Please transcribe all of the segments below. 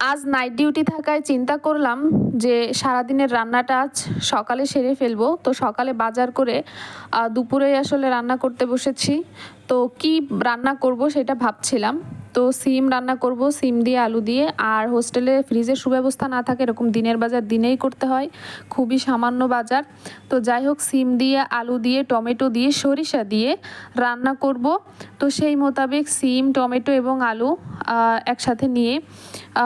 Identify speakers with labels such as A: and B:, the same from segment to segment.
A: আজ night duty থাকায় চিন্তা করলাম যে সারাদিনের রান্নাটা আজ সকালে সেরে ফেলব। তো সকালে বাজার করে দুপুরেই দুপুরে আসলে রান্না করতে বসেছি। তো কি রান্না করব সেটা ভাবছিলাম। তো সিম রান্না করব, সিম দিয়ে আলু দিয়ে। আর হোস্টেলে ফ্রিজের সুব্যবস্থা না থাকে, এরকম দিনের বাজার দিনেই করতে হয়। খুবই সামান্য বাজার। তো যাই হোক, সিম দিয়ে, আলু দিয়ে, টমেটো দিয়ে, সরিষা দিয়ে রান্না করব। তো সেই মোতাবেক সিম, টমেটো এবং আলু একসাথে নিয়ে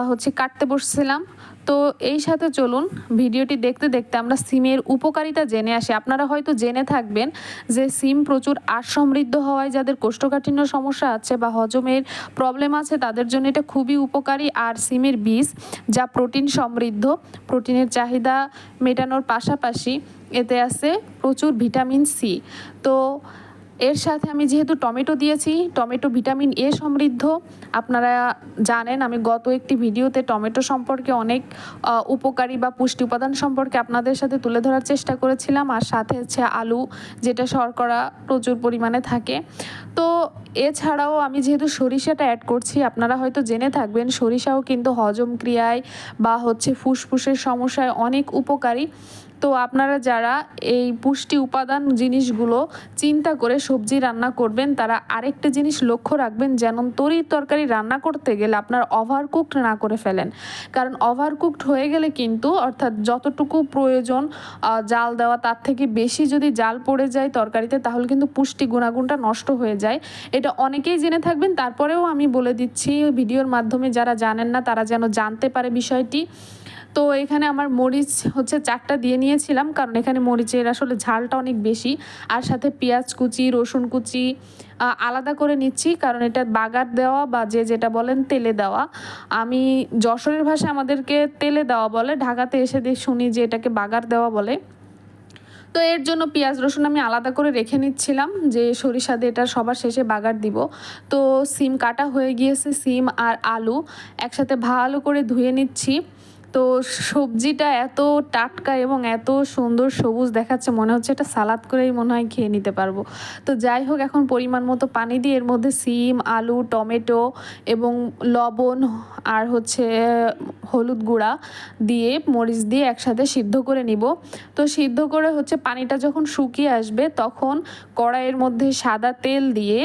A: হচ্ছে কাটতে বসছিলাম। তো এই সাথে চলুন, ভিডিওটি দেখতে দেখতে আমরা সিমের উপকারিতা জেনে আসি। আপনারা হয়তো জেনে থাকবেন যে সিম প্রচুর আর সমৃদ্ধ হওয়ায় যাদের কোষ্ঠকাঠিন্য সমস্যা আছে বা হজমের প্রবলেম আছে, তাদের জন্য এটা খুবই উপকারী। আর সিমের বীজ যা প্রোটিন সমৃদ্ধ, প্রোটিনের চাহিদা মেটানোর পাশাপাশি এতে আছে প্রচুর ভিটামিন সি। তো এর সাথে আমি যেহেতু টমেটো দিয়েছি, টমেটো ভিটামিন এ সমৃদ্ধ। আপনারা জানেন, আমি গত একটি ভিডিওতে টমেটো সম্পর্কে অনেক উপকারী বা পুষ্টি উপাদান সম্পর্কে আপনাদের সাথে তুলে ধরার চেষ্টা করেছিলাম। আর সাথে হচ্ছে আলু, যেটা শর্করা প্রচুর পরিমাণে থাকে। তো এছাড়াও আমি যেহেতু সরিষাটা অ্যাড করছি, আপনারা হয়তো জেনে থাকবেন, সরিষাও কিন্তু হজম ক্রিয়ায় বা হচ্ছে ফুসফুসের সমস্যায় অনেক উপকারী। তো আপনারা যারা এই পুষ্টি উপাদান জিনিসগুলো চিন্তা করে সবজি রান্না করবেন, তারা আরেকটা জিনিস লক্ষ্য রাখবেন, যেন তরির তরকারি রান্না করতে গেলে আপনার ওভারকুকড না করে ফেলেন। কারণ ওভারকুকড হয়ে গেলে কিন্তু, অর্থাৎ যতটুকু প্রয়োজন জাল দেওয়া, তার থেকে বেশি যদি জাল পড়ে যায় তরকারিতে, তাহলে কিন্তু পুষ্টি গুণাগুণটা নষ্ট হয়ে যায়। এটা অনেকেই জেনে থাকবেন, তারপরেও আমি বলে দিচ্ছি, ভিডিওর মাধ্যমে যারা জানেন না, তারা যেন জানতে পারে বিষয়টি। তো এখানে আমার মরিচ হচ্ছে চারটা দিয়ে নিয়েছিলাম, কারণ এখানে মরিচের আসলে ঝালটা অনেক বেশি। আর সাথে পেঁয়াজ কুচি, রসুন কুচি আলাদা করে নিচ্ছি, কারণ এটা বাগার দেওয়া বা যে যেটা বলেন তেলে দেওয়া। আমি যশোরের ভাষায় আমাদেরকে তেলে দেওয়া বলে, ঢাকাতে এসে শুনি যে এটাকে বাগার দেওয়া বলে। তো এর জন্য পেঁয়াজ, রসুন আমি আলাদা করে রেখে নিচ্ছিলাম যে সরিষা দিয়ে এটা সবার শেষে বাগার দিব। তো সিম কাটা হয়ে গিয়েছে, সিম আর আলু একসাথে ভালো করে ধুয়ে নিচ্ছি। তো সবজিটা এত টাটকা এবং এত সুন্দর সবুজ দেখাচ্ছে, মনে হচ্ছে এটা সালাদ করেই মনে হয় খেয়ে নিতে পারব। তো যাই হোক, এখন পরিমাণ মতো পানি দিয়ে এর মধ্যে সিম, আলু, টমেটো এবং লবণ আর হচ্ছে হলুদ গুঁড়া দিয়ে মরিচ দিয়ে একসাথে সিদ্ধ করে নিব। তো সিদ্ধ করে হচ্ছে পানিটা যখন শুকিয়ে আসবে, তখন কড়াইয়ের মধ্যে সাদা তেল দিয়ে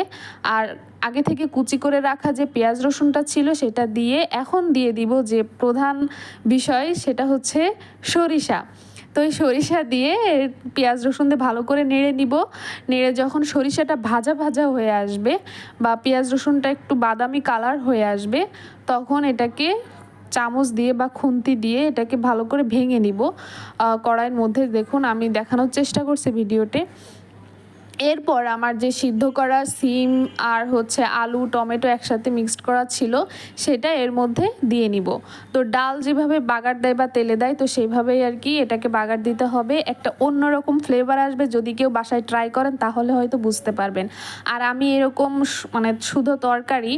A: আর আগে থেকে কুচি করে রাখা যে পেঁয়াজ রসুনটা ছিল সেটা দিয়ে এখন দিয়ে দিব যে প্রধান বিষয় সেটা হচ্ছে সরিষা। তো এই সরিষা দিয়ে পেঁয়াজ রসুন দিয়ে ভালো করে নেড়ে নিব। নেড়ে যখন সরিষাটা ভাজা ভাজা হয়ে আসবে বা পেঁয়াজ রসুনটা একটু বাদামি কালার হয়ে আসবে, তখন এটাকে চামচ দিয়ে বা খুন্তি দিয়ে এটাকে ভালো করে ভেঙে নিব। কড়াইয়ের মধ্যে দেখুন আমি দেখানোর চেষ্টা করছি ভিডিওতে। এরপর আমার যে সিদ্ধ করা সিম আর হচ্ছে আলু, টমেটো একসাথে মিক্সড করা ছিল, সেটা এর মধ্যে দিয়ে নিব। তো ডাল যেভাবে বাগার দেয় বা তেলে দেয়, তো সেইভাবেই আর কি এটাকে বাগার দিতে হবে। একটা অন্যরকম ফ্লেভার আসবে, যদি কেউ বাসায় ট্রাই করেন, তাহলে হয়তো বুঝতে পারবেন। আর আমি এরকম মানে শুধু তরকারি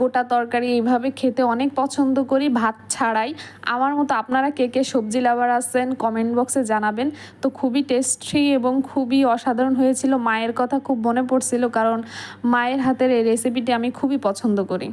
A: গোটা তরকারি এইভাবে খেতে অনেক পছন্দ করি, ভাত ছাড়াই। আমার মতো আপনারা কে কে সবজি লাভার আছেন কমেন্ট বক্সে জানাবেন। তো খুবই টেস্টি এবং খুবই অসাধারণ হয়েছিল মায়ের কথা খুব মনে পড়ছিল কারণ মায়ের হাতের এই রেসিপিটি আমি খুবই পছন্দ করি।